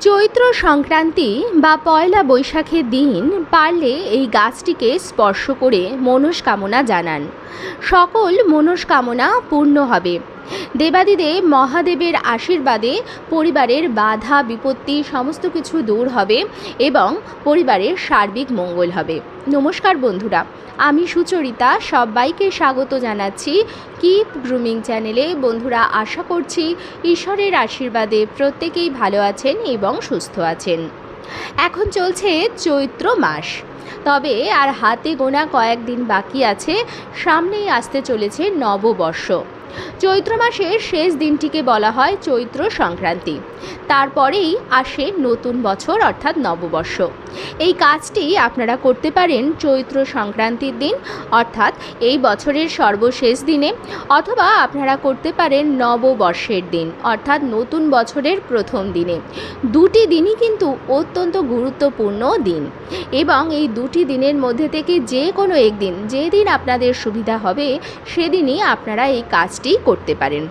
চৈত্র সংক্রান্তি বা পয়লা বৈশাখের দিন পারলে এই গাছটিকে স্পর্শ করে মনস্কামনা জানান। সকল মনস্কামনা পূর্ণ হবে। দেবাদিদেব মহাদেবের আশীর্বাদে পরিবারের বাধা, বিপত্তি, সমস্ত কিছু দূর হবে এবং পরিবারের সার্বিক মঙ্গল হবে। নমস্কার বন্ধুরা, আমি সুচরিতা, সবাইকে স্বাগত জানাচ্ছি কিপ গ্রুমিং চ্যানেলে। বন্ধুরা, আশা করছি ঈশ্বরের আশীর্বাদে প্রত্যেকেই ভালো আছেন এবং সুস্থ আছেন। এখন চলছে চৈত্র মাস। তবে আর হাতে গোনা কয়েকদিন বাকি আছে, সামনেই আসতে চলেছে নববর্ষ। চৈত্র মাসের শেষ দিনটিকে বলা হয় চৈত্র সংক্রান্তি। তারপরেই আসে নতুন বছর, অর্থাৎ নববর্ষ। এই কাজটি আপনারা করতে পারেন চৈত্র সংক্রান্তির দিন, অর্থাৎ এই বছরের সর্বশেষ দিনে, অথবা আপনারা করতে পারেন নববর্ষের দিন, অর্থাৎ নতুন বছরের প্রথম দিনে। দুটি দিনই কিন্তু অত্যন্ত গুরুত্বপূর্ণ দিন। এবং এই দুটি দিনের মধ্যে থেকে যে কোনো একদিন, যেদিন আপনাদের সুবিধা হবে, সেদিনই আপনারা এই কাজটি করতে পারেন।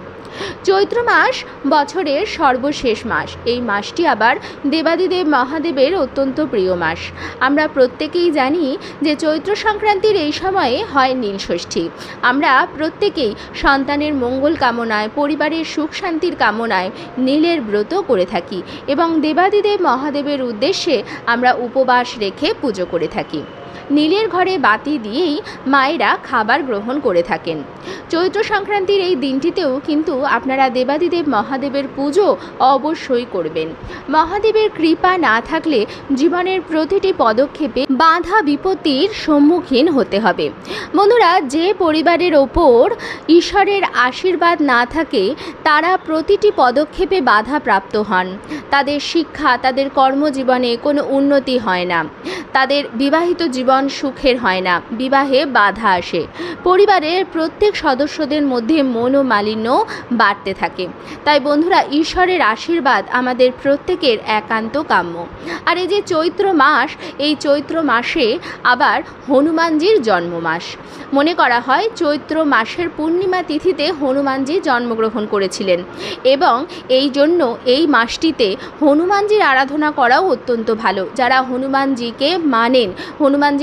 চৈত্র মাস বছরের সর্বশেষ মাস। এই মাসটি আবার দেবাদিদেব মহাদেবের অত্যন্ত প্রিয় মাস। আমরা প্রত্যেকেই জানি যে চৈত্র সংক্রান্তির এই সময়ে হয় নীলষষ্ঠী আমরা প্রত্যেকেই সন্তানের মঙ্গল কামনায়, পরিবারের সুখ শান্তির কামনায় নীলের ব্রত করে থাকি এবং দেবাদিদেব মহাদেবের উদ্দেশ্যে আমরা উপবাস রেখে পুজো করে থাকি। নীলের ঘরে বাতি দিয়েই মায়েরা খাবার গ্রহণ করে থাকেন। চৈত্র সংক্রান্তির এই দিনটিতেও কিন্তু আপনারা দেবাদিদেব মহাদেবের পুজো অবশ্যই করবেন। মহাদেবের কৃপা না থাকলে জীবনের প্রতিটি পদক্ষেপে বাধা বিপত্তির সম্মুখীন হতে হবে। বন্ধুরা, যে পরিবারের ওপর ঈশ্বরের আশীর্বাদ না থাকে, তারা প্রতিটি পদক্ষেপে বাধা প্রাপ্ত হন। তাদের শিক্ষা, তাদের কর্মজীবনে কোনো উন্নতি হয় না। তাদের বিবাহিত জীবন সুখের হয় না, বিবাহে বাধা আসে। পরিবারের প্রত্যেক সদস্যদের মধ্যে মনোমালিন্য বাড়তে থাকে। তাই বন্ধুরা, ঈশ্বরের আশীর্বাদ আমাদের প্রত্যেকের একান্ত কাম্য। আর এই যে চৈত্র মাস, এই চৈত্র মাসে আবার হনুমানজির জন্ম মাস মনে করা হয়, চৈত্র মাসের পূর্ণিমা তিথিতে হনুমানজি জন্মগ্রহণ করেছিলেন এবং এই জন্য এই মাসটিতে হনুমানজির আরাধনা করাও অত্যন্ত ভালো। যারা হনুমানজিকে মানেন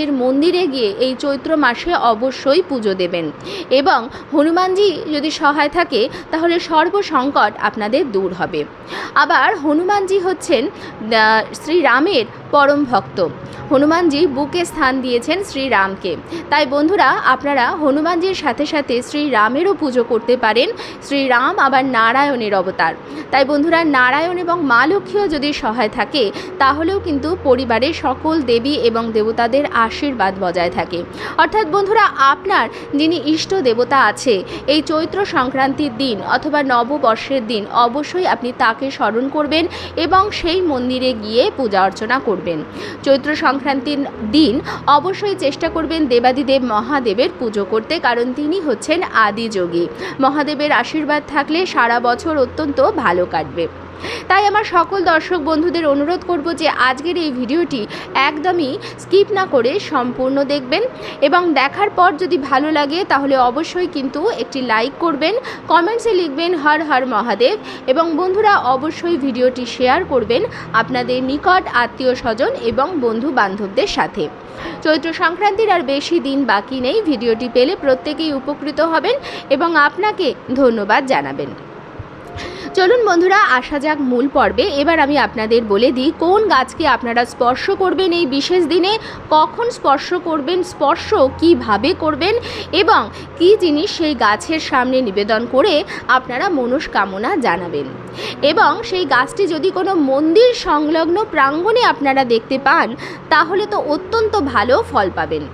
হনুমানজির মন্দিরে গিয়ে এই চৈত্র মাসে অবশ্যই পুজো দেবেন। এবং হনুমানজি যদি সহায় থাকে, তাহলে সর্বসংকট আপনাদের দূর হবে। আবার হনুমানজি হচ্ছেন শ্রীরামের পরম ভক্ত। হনুমানজি বুকে স্থান দিয়েছেন শ্রীরামকে। তাই বন্ধুরা, আপনারা হনুমানজির সাথে সাথে শ্রীরামেরও পুজো করতে পারেন। শ্রীরাম আবার নারায়ণের অবতার। তাই বন্ধুরা, নারায়ণ এবং মা লক্ষ্মীও যদি সহায় থাকে, তাহলেও কিন্তু পরিবারের সকল দেবী এবং দেবতাদের আশীর্বাদ বজায় থাকে। অর্থাৎ বন্ধুরা, আপনার যিনি ইষ্ট দেবতা আছে, এই চৈত্র সংক্রান্তির দিন অথবা নববর্ষের দিন অবশ্যই আপনি তাকে স্মরণ করবেন এবং সেই মন্দিরে গিয়ে পূজা অর্চনা করবেন। চৈত্র সংক্রান্তির দিন অবশ্যই চেষ্টা করবেন দেবাদিদেব মহাদেবের পুজো করতে, কারণ তিনি হচ্ছেন আদিযোগী। মহাদেবের আশীর্বাদ থাকলে সারা বছর অত্যন্ত ভালো কাটবে। তাই আমার সকল দর্শক বন্ধুদের অনুরোধ করব যে আজকের এই ভিডিওটি একদমই স্কিপ না করে সম্পূর্ণ দেখবেন এবং দেখার পর যদি ভালো লাগে তাহলে অবশ্যই কিন্তু একটি লাইক করবেন কমেন্টসে লিখবেন হর হর মহাদেব এবং বন্ধুরা অবশ্যই ভিডিওটি শেয়ার করবেন আপনাদের নিকট আত্মীয় স্বজন এবং বন্ধু বান্ধবদের সাথে। চৈত্র সংক্রান্তির আর বেশি দিন বাকি নেই, ভিডিওটি পেলে প্রত্যেকেই উপকৃত হবেন এবং আপনাকে ধন্যবাদ জানাবেন। চলুন বন্ধুরা, আসা যাক মূল পর্বে। এবার আমি আপনাদের বলে দিই, কোন গাছকে আপনারা স্পর্শ করবেন এই বিশেষ দিনে, কখন স্পর্শ করবেন, স্পর্শ কীভাবে করবেন, এবং কি জিনিস সেই গাছের সামনে নিবেদন করে আপনারা মনস্কামনা জানাবেন। এবং সেই গাছটি যদি কোনো মন্দির সংলগ্ন প্রাঙ্গণে আপনারা দেখতে পান, তাহলে তো অত্যন্ত ভালো ফল পাবেন।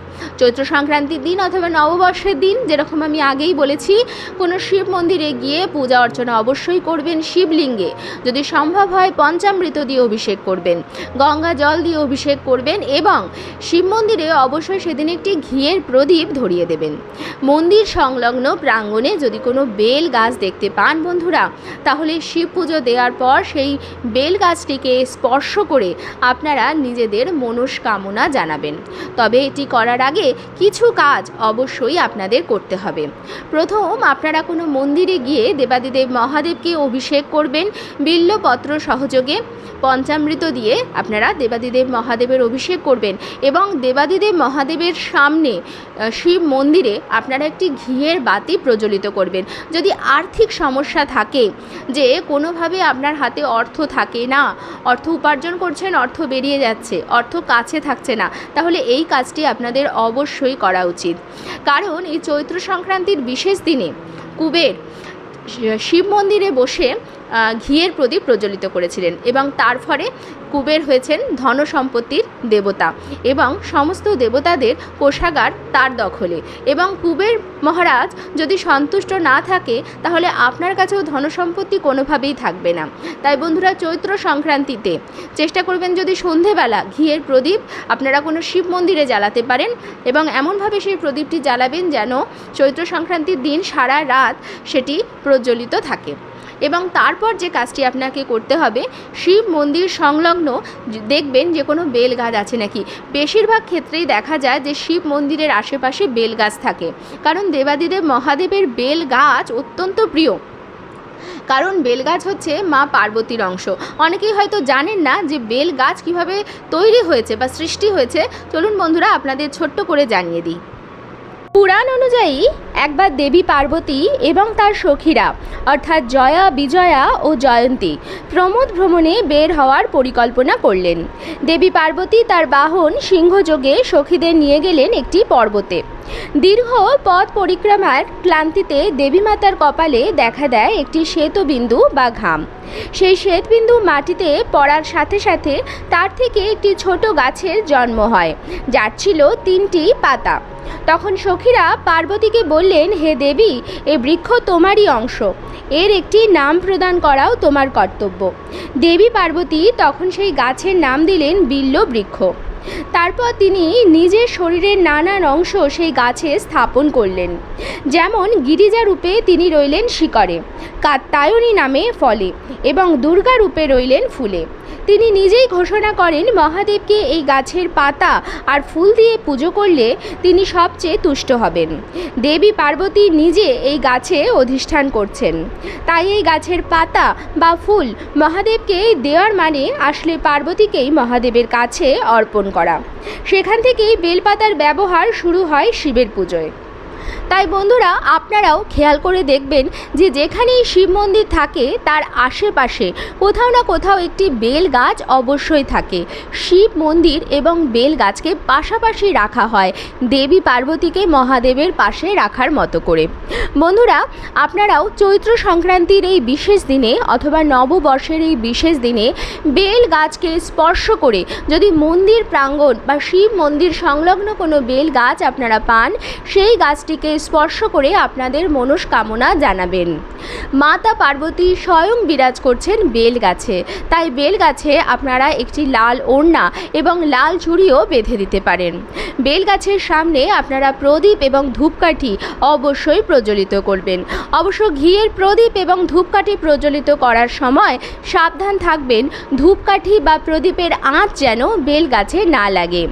চৈত্র সংক্রান্তির দিন অথবা নববর্ষের দিন, যেরকম আমি আগেই বলেছি, কোনো শিব মন্দিরে গিয়ে পূজা অর্চনা অবশ্যই করবেন। শিবলিঙ্গে। যদি সম্ভব হয় পঞ্চামৃত দিয়ে অভিষেক করবেন। গঙ্গা জল দিয়ে অভিষেক করবেন এবং শিব মন্দিরে অবশ্যই সেদিন একটি ঘিয়ের প্রদীপ ধরিয়ে দেবেন। মন্দির সংলগ্ন প্রাঙ্গণে যদি কোনো বেল গাছ দেখতে পান বন্ধুরা, তাহলে শিব পুজো দেওয়ার পর সেই বেল গাছটিকে স্পর্শ করে আপনারা নিজেদের মনস্কামনা জানাবেন। তবে এটি করার আগে কিছু কাজ অবশ্যই আপনাদের করতে হবে। প্রথম, আপনারা কোনো মন্দিরে গিয়ে দেবাদিদেব মহাদেবকে অভি অভিষেক করবেন। বিল্লপত্র সহযোগে পঞ্চামৃত দিয়ে আপনারা দেবাদিদেব মহাদেবের অভিষেক করবেন এবং দেবাদিদেব মহাদেবের সামনে শিব মন্দিরে আপনারা একটি ঘিয়ের বাতি প্রজ্বলিত করবেন। যদি আর্থিক সমস্যা থাকে, যে কোনোভাবে আপনার হাতে অর্থ থাকে না, অর্থ উপার্জন করছেন, অর্থ বেরিয়ে যাচ্ছে, অর্থ কাছে থাকছে না, তাহলে এই কাজটি আপনাদের অবশ্যই করা উচিত। কারণ এই চৈত্র সংক্রান্তির বিশেষ দিনে কুবের শিব মন্দিরে বসে ঘিয়ের প্রদীপ প্রজ্বলিত করেছিলেন এবং তার ফলে কুবের হয়েছেন ধন সম্পত্তির দেবতা এবং সমস্ত দেবতাদের কোষাগার তার দখলে। এবং কুবের মহারাজ যদি সন্তুষ্ট না থাকে, তাহলে আপনার কাছেও ধন সম্পত্তি কোনোভাবেই থাকবে না। তাই বন্ধুরা, চৈত্র সংক্রান্তিতে চেষ্টা করবেন যদি সন্ধেবেলা ঘিয়ের প্রদীপ আপনারা কোনো শিব মন্দিরে জ্বালাতে পারেন এবং এমনভাবে সেই প্রদীপটি জ্বালাবেন যেন চৈত্র সংক্রান্তির দিন সারা রাত সেটি প্রজ্বলিত থাকে। এবং তারপর যে কাজটি আপনাকে করতে হবে, শিব মন্দির সংলগ্ন দেখবেন যে কোনো বেল গাছ আছে নাকি। বেশিরভাগ ক্ষেত্রেই দেখা যায় যে শিব মন্দিরের আশেপাশে বেল গাছ থাকে। কারণ দেবাদিদেব মহাদেবের বেল গাছ অত্যন্ত প্রিয়। কারণ বেলগাছ হচ্ছে মা পার্বতীর অংশ। অনেকেই হয়তো জানেন না যে বেল গাছ কীভাবে তৈরি হয়েছে বা সৃষ্টি হয়েছে। চলুন বন্ধুরা আপনাদের ছোট্ট করে জানিয়ে দিই। পুরাণ অনুযায়ী, একবার দেবী পার্বতী এবং তার সখীরা, অর্থাৎ জয়া, বিজয়া ও জয়ন্তী, প্রমোদ ভ্রমণে বের হওয়ার পরিকল্পনা করলেন। দেবী পার্বতী তার বাহন সিংহযোগে সখীদের নিয়ে গেলেন একটি পর্বতে। দীর্ঘ পথ পরিক্রমার ক্লান্তিতে দেবী মাতার কপালে দেখা দেয় একটি শ্বেতবিন্দু বা ঘাম। সেই শ্বেতবিন্দু মাটিতে পড়ার সাথে সাথে তার থেকে একটি ছোট গাছের জন্ম হয়, যার ছিল তিনটি পাতা। তখন সখীরা পার্বতীকে বললেন, হে দেবী, এ বৃক্ষ তোমারই অংশ। এর একটি নাম প্রদান করাও তোমার কর্তব্য। দেবী পার্বতী তখন সেই গাছের নাম দিলেন বিল্ল বৃক্ষ তারপর তিনি নিজের শরীরের নানান অংশ সেই গাছে স্থাপন করলেন। যেমন গিরিজা রূপে তিনি রইলেন শিকরে, কাত্তায়নী নামে ফলে এবং দুর্গা রূপে রইলেন ফুলে। তিনি নিজেই ঘোষণা করেন, মহাদেবকে এই গাছের পাতা আর ফুল দিয়ে পুজো করলে তিনি সবচেয়ে তুষ্ট হবেন। দেবী পার্বতী নিজে এই গাছে অধিষ্ঠান করছেন। তাই এই গাছের পাতা বা ফুল মহাদেবকে দেওয়ার মানে আসলে পার্বতীকেই মহাদেবের কাছে অর্পণ করা। সেখান থেকেই বেলপাতার ব্যবহার শুরু হয় শিবের পুজোয়। তাই বন্ধুরা, আপনারাও খেয়াল করে দেখবেন যে যেখানেই শিব মন্দির থাকে, তার আশেপাশে কোথাও না কোথাও একটি বেল গাছ অবশ্যই থাকে। শিব মন্দির এবং বেল গাছকে পাশাপাশি রাখা হয়, দেবী পার্বতীকে মহাদেবের পাশে রাখার মতো করে। বন্ধুরা, আপনারাও চৈত্র সংক্রান্তির এই বিশেষ দিনে অথবা নববর্ষের এই বিশেষ দিনে বেল গাছকে স্পর্শ করে যদি মন্দির প্রাঙ্গণ বা শিব মন্দির সংলগ্ন কোনো বেল গাছ আপনারা পান, সেই গাছটিকে স্পর্শ করে আপনাদের মনস্কামনা জানাবেন। মাতা পার্বতী স্বয়ং বিরাজ করছেন বেল গাছে তাই বেল গাছে আপনারা একটি লাল ওড়না এবং লাল চুড়িও বেঁধে দিতে পারেন। বেল গাছের সামনে আপনারা প্রদীপ এবং ধূপকাঠি অবশ্যই প্রজ্বলিত করবেন। অবশ্য ঘিয়ের প্রদীপ এবং ধূপকাঠি প্রজ্বলিত করার সময় সাবধান থাকবেন, ধূপকাঠি বা প্রদীপের আঁচ যেন বেল গাছে না লাগে।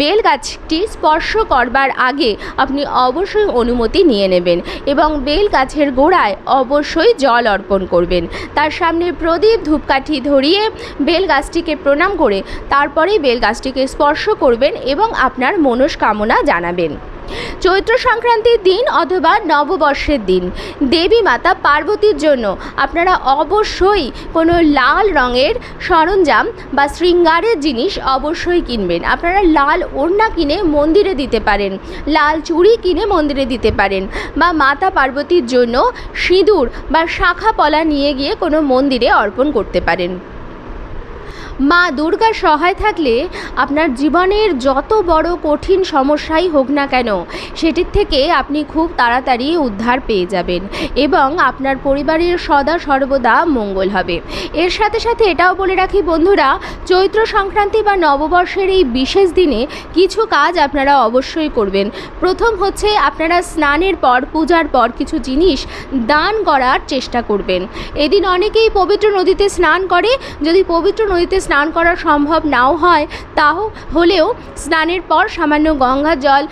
বেল গাছটি স্পর্শ করবার আগে আপনি অবশ্যই অনুমতি নিয়ে নেবেন এবং বেল গাছের গোড়ায় অবশ্যই জল অর্পণ করবেন। তার সামনে প্রদীপ ধূপকাঠি ধরিয়ে বেল গাছটিকে প্রণাম করে তারপরেই বেল গাছটিকে স্পর্শ করবেন এবং আপনার মনস্কামনা জানাবেন। চৈত্র সংক্রান্তির দিন অথবা নববর্ষের দিন। দেবী মাতা পার্বতীর জন্য আপনারা অবশ্যই কোনো লাল রঙের সরঞ্জাম বা শৃঙ্গারের জিনিস অবশ্যই কিনবেন। আপনারা লাল ওড়না কিনে মন্দিরে দিতে পারেন, লাল চুড়ি কিনে মন্দিরে দিতে পারেন বা মাতা পার্বতীর জন্য সিঁদুর বা শাখা পলা নিয়ে গিয়ে কোনো মন্দিরে অর্পণ করতে পারেন। মা দুর্গার সহায় থাকলে আপনার জীবনের যত বড় কঠিন সমস্যাই হোক না কেন, সেটির থেকে আপনি খুব তাড়াতাড়ি উদ্ধার পেয়ে যাবেন এবং আপনার পরিবারের সদা সর্বদা মঙ্গল হবে। এর সাথে সাথে এটাও বলে রাখি বন্ধুরা, চৈত্র সংক্রান্তি বা নববর্ষের এই বিশেষ দিনে কিছু কাজ আপনারা অবশ্যই করবেন। প্রথম হচ্ছে আপনারা স্নানের পর, পূজার পর কিছু জিনিস দান করার চেষ্টা করবেন। এদিন অনেকেই পবিত্র নদীতে স্নান করে, যদি পবিত্র নদীতে স্নান করা সম্ভব নাও হয় তাও হলেও স্নানের পর সামান্য গঙ্গা জল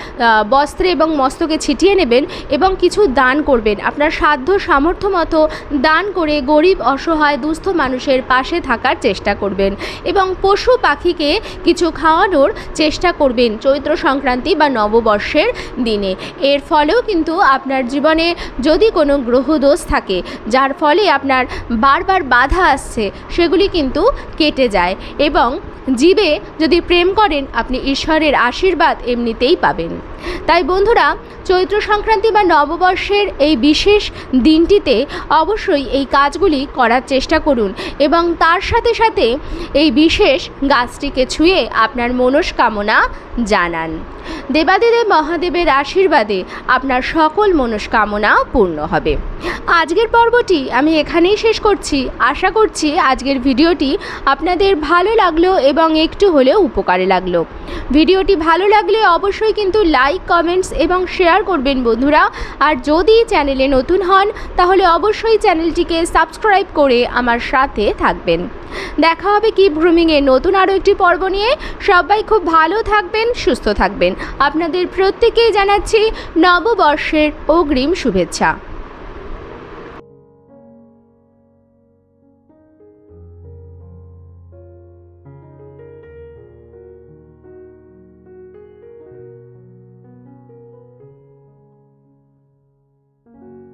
বস্ত্রে এবং মস্তকে ছিটিয়ে নেবেন এবং কিছু দান করবেন। আপনার সাধ্য সামর্থ্য মতো দান করে গরিব, অসহায়, দুস্থ মানুষের পাশে থাকার চেষ্টা করবেন এবং পশু পাখিকে কিছু খাওয়ানোর চেষ্টা করবেন চৈত্র সংক্রান্তি বা নববর্ষের দিনে। এর ফলেও কিন্তু আপনার জীবনে যদি কোনো গ্রহদোষ থাকে, যার ফলে আপনার বারবার বাধা আসছে, সেগুলি কিন্তু কেটে যায়। এবং জীবে যদি প্রেম করেন আপনি ঈশ্বরের আশীর্বাদ এমনিতেই পাবেন। তাই বন্ধুরা চৈত্র সংক্রান্তি বা নববর্ষের এই বিশেষ দিনটিতে অবশ্যই এই কাজগুলি করার চেষ্টা করুন এবং তার সাথে সাথে এই বিশেষ গাছটিকে ছুঁয়ে আপনার মনস্কামনা জানান। দেবাদিদেব মহাদেবের আশীর্বাদে আপনার সকল মনস্কামনা পূর্ণ হবে। আজকের পর্বটি আমি এখানেই শেষ করছি। আশা করছি আজকের ভিডিওটি আপনাদের ভালো লাগল এবং একটু হলেও উপকারে লাগল। ভিডিওটি ভালো লাগলে অবশ্যই কিন্তু লাইক, কমেন্টস এবং শেয়ার করবেন বন্ধুরা। আর যদি চ্যানেলে নতুন হন, তাহলে অবশ্যই চ্যানেলটিকে সাবস্ক্রাইব করে আমার সাথে থাকবেন। দেখা হবে কি ভ্রুমিংয়ের নতুন আরও একটি পর্ব নিয়ে। সবাই খুব ভালো থাকবেন, সুস্থ থাকবেন। আপনাদের প্রত্যেকেই জানাচ্ছি নববর্ষের অগ্রিম শুভেচ্ছা।